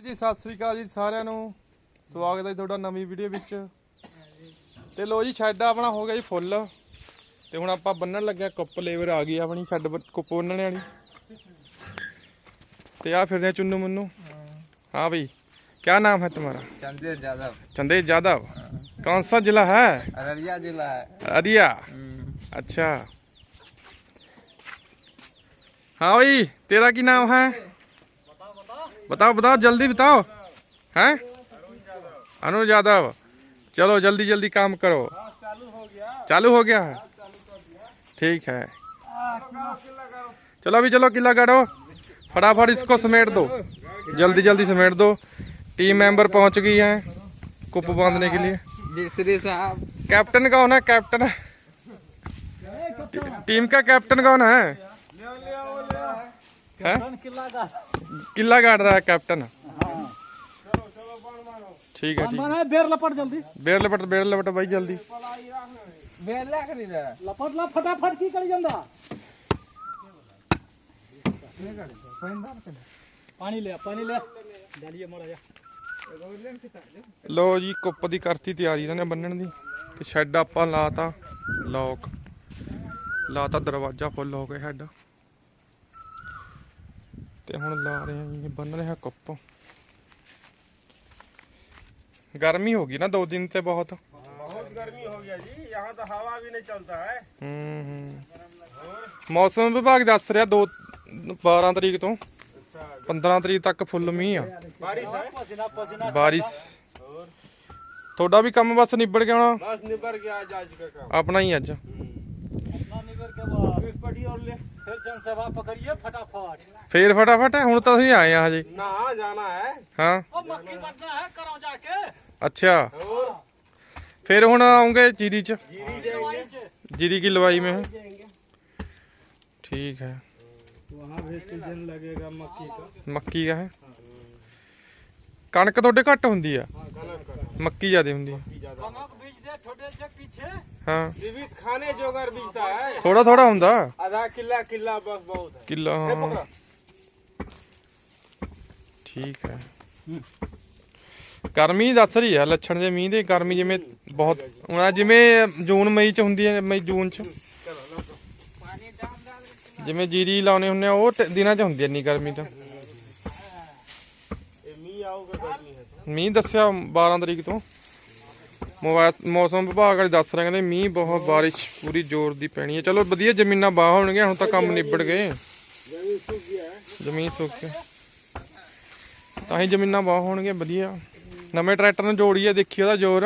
ਜੀ ਸਤਿ ਸ੍ਰੀ ਅਕਾਲ ਜੀ ਸਾਰਿਆਂ ਨੂੰ ਸਵਾਗਤ ਹੈ ਤੁਹਾਡਾ ਨਵੀਂ ਵੀਡੀਓ ਵਿੱਚ ਤੇ ਲੋ ਜੀ ਛੱਡ ਆਪਣਾ ਹੋ ਗਿਆ ਜੀ ਫੁੱਲ ਤੇ ਹੁਣ ਆਪਾਂ ਬੰਨਣ ਲੱਗਿਆ ਕੁੱਪ ਲੇਵਰ ਆ ਗਈ ਆਪਣੀ ਛੱਡ ਬ- ਕੁੱਪ ਬੰਨਣ ਵਾਲੀ ਤੇ ਆ ਫਿਰਦੇ ਚੁੰਨੂ ਮੁੰਨੂ हाँ भाई क्या नाम है तुम्हारा चंदेर यादव चंदेश यादव कौन सा जिला है अररिया जिला है अरिया अच्छा हाँ भाई तेरा की नाम है बताओ बताओ जल्दी बताओ। हैं? अनुज यादव चलो जल्दी जल्दी काम करो। चालू हो गया है। ठीक है। चलो अभी चलो किला गाड़ो। फटाफट इसको समेट दो। जल्दी जल्दी समेट दो। टीम मेंबर पहुँच गई है कुप बांधने के लिए। कैप्टन कौन है? कैप्टन टीम का कैप्टन कौन है? ਹੈ? ਕਿੱਲਾ ਘਾਟ। ਕਿੱਲਾ ਘਾਟ ਦਾ ਕੈਪਟਨ। ਠੀਕ ਹੈ ਠੀਕ ਮਾਨਾ ਬੇਰ ਲਪਟ ਜਲਦੀ। ਬੇਰ ਲਪਟ ਬੇਰ ਲਪਟ ਬਾਈ ਜਲਦੀ। ਬੇਰ ਲੈ ਕਰੀ ਦਾ ਲਪਟ ਲਾ ਫਟਾਫਟ ਕੀ ਕਰੀ ਜਾਂਦਾ? ਪਾਣੀ ਲੈ ਪਾਣੀ ਲੈ ਡਾਲੀਏ ਮੋੜਾ ਜਾ ਲੋ ਜੀ ਕੁੱਪ ਦੀ ਕਰਤੀ ਤਿਆਰੀ ਇਹਨਾਂ ਨੇ ਬੰਨਣ ਦੀ ਤੇ ਸ਼ੈੱਡ ਆਪਾਂ ਲਾਤਾ ਲੌਕ ਲਾਤਾ ਦਰਵਾਜ਼ਾ ਫੁੱਲ ਹੋ ਗਿਆ ਹੈਡ ਤੇ ਹੁਣ ਲਾ ਰਹੇ ਆ ਜੀ ਬੰਨ ਰਿਹਾ ਕੁੱਪ ਗਰਮੀ ਹੋ ਗਈ ਨਾ ਦੋ ਦਿਨ ਤੇ ਬਹੁਤ बहुत गर्मी हो गया जी यहाँ तो हवा भी नहीं चलता है ਹੂੰ ਹੂੰ ਮੌਸਮ ਵਿਭਾਗ ਦੱਸ ਰਿਹਾ ਦੋ 12 ਤਰੀਕ ਤੋਂ 15 ਤਰੀਕ ਤੱਕ ਫੁੱਲ ਮੀਂਹ ਆ बारिश है पसीना पसीना ਬਾਰਿਸ਼ ਤੁਹਾਡਾ ਵੀ ਕੰਮ ਬਸ ਨਿਬੜ ਗਿਆ ਹੋਣਾ बस निबर गया आज आज का बाद फिर पटी और ले फिर जनसभा पकड़िए फटाफट ਫੇਰ ਫਟਾਫਟ ਹੁਣ ਤਾਂ ਤੁਸੀਂ ਆਏ ਆ ਹਜੇ ना जाना है ਹਾਂ ओ मक्की बटना है करो जाके ਅੱਛਾ और ਫਿਰ ਹੁਣ ਆਉਂਗੇ ਜੀਰੀ ਚ जीरी जाएंगे जीरी की लवाई में है ठीक है वहाँ भी सीजन लगेगा मक्की का ਮੱਕੀ ਦਾ ਹੈ ਕਣਕ ਤੁਹਾਡੇ ਘੱਟ ਹੁੰਦੀ ਆ ਮੱਕੀ ਜ਼ਿਆਦਾ ਹੁੰਦੀ ਆ कनक ਥੋੜਾ ਥੋੜਾ ਹੁੰਦਾ। ਆਧਾ ਕਿੱਲਾ ਕਿੱਲਾ ਬਸ ਬਹੁਤ ਹੈ। ਕਿੱਲਾ ਹਾਂ। ਠੀਕ ਹੈ। ਗਰਮੀ ਦੱਸ ਰਹੀ ਆ ਲੱਛਣ ਜੇ ਮੀਂਹ ਦੇ ਗਰਮੀ ਜਿਵੇਂ ਬਹੁਤ ਹੁਣ ਜਿਵੇਂ ਜੂਨ ਮਈ ਚ ਹੁੰਦੀ ਹੈ ਮਈ ਜੂਨ ਚ। ਜਿਵੇਂ ਜੀਰੀ ਲਾਉਣੇ ਹੁੰਨੇ ਆ ਉਹ ਦਿਨਾਂ ਚ ਹੁੰਦੀ ਐ ਨਹੀਂ ਗਰਮੀ ਤਾਂ। ਮੀਂਹ ਆਊਗਾ ਗਰਮੀ ਮੀਂਹ ਦੱਸਿਆ 12 ਤਰੀਕ ਤੋਂ। ਮੌਸਮ ਵਿਭਾਗ ਵਾਲੇ ਦੱਸ ਰਹੇ ਕਹਿੰਦੇ ਮੀਂਹ ਬਹੁਤ ਬਾਰਿਸ਼ ਪੂਰੀ ਜ਼ੋਰ ਦੀ ਪੈਣੀ ਹੈ। ਚਲੋ ਵਧੀਆ ਜ਼ਮੀਨਾਂ ਬਾਹ ਹੋਣਗੀਆਂ ਹੁਣ ਤਾਂ ਕੰਮ ਨਿਬੜ ਗਏ। ਜ਼ਮੀਨ ਸੁੱਕ ਗਈ। ਤਾਂ ਹੀ ਜ਼ਮੀਨਾਂ ਬਾਹ ਹੋਣਗੀਆਂ ਵਧੀਆ। ਨਵੇਂ ਟਰੈਕਟਰ ਨੂੰ ਜੋੜੀ ਹੈ ਦੇਖੀ ਉਹਦਾ ਜ਼ੋਰ।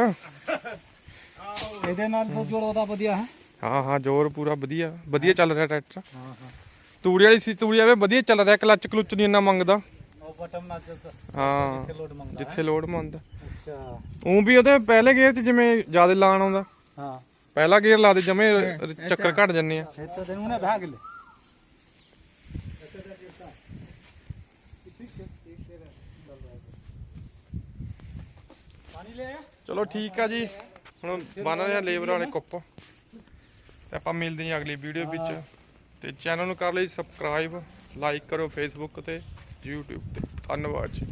ਇਹਦੇ ਨਾਲ ਬਹੁਤ ਜ਼ੋਰ ਉਹਦਾ ਵਧੀਆ ਹੈ? ਹਾਂ ਹਾਂ ਜ਼ੋਰ ਪੂਰਾ ਵਧੀਆ। ਵਧੀਆ ਚੱਲ ਰਿਹਾ ਟਰੈਕਟਰ। ਹਾਂ ਹਾਂ ਤੂੜੀ ਵਾਲੀ ਸੀ ਤੂੜੀ ਵਾਲੇ ਵਧੀਆ ਚੱਲ ਰਿਹਾ ਕਲਚ ਕਲੁਚ ਨਹੀਂ ਇੰਨਾ ਮੰਗਦਾ। ਹਾਂ ਜਿੱਥੇ ਲੋਡ ਮੰਗਦਾ। ਅੱਛਾ। ਉਹ ਵੀ ਉਹਦੇ ਪਹਿਲੇ ਗੇਅਰ 'ਚ ਜਿਵੇਂ ਜ਼ਿਆਦਾ ਲਾਣ ਆਉਂਦਾ। ਹਾਂ। ਪਹਿਲਾ ਗੇਅਰ ਲਾ ਦੇ ਜਮੇ ਚੱਕਰ ਘਟ ਜੰਨੇ ਆ। ਇਹ ਤਾਂ ਦੇਨੂੰ ਨੇ ਭਾਗ ਲੈ। ਪਾਣੀ ਲੈ ਆ ਚਲੋ ਠੀਕ ਆ ਜੀ। ਹੁਣ ਬਣ ਰਿਹਾ ਲੇਬਰ ਵਾਲੇ ਕੁੱਪ। ਤੇ ਆਪਾਂ ਮਿਲਦੇ ਹਾਂ ਅਗਲੀ ਵੀਡੀਓ ਵਿੱਚ। ਤੇ ਚੈਨਲ ਨੂੰ ਕਰ ਲਈ ਸਬਸਕ੍ਰਾਈਬ ਲਾਈਕ ਕਰੋ ਫੇਸਬੁੱਕ ਤੇ YouTube ਤੇ। ਧੰਨਵਾਦ ਜੀ।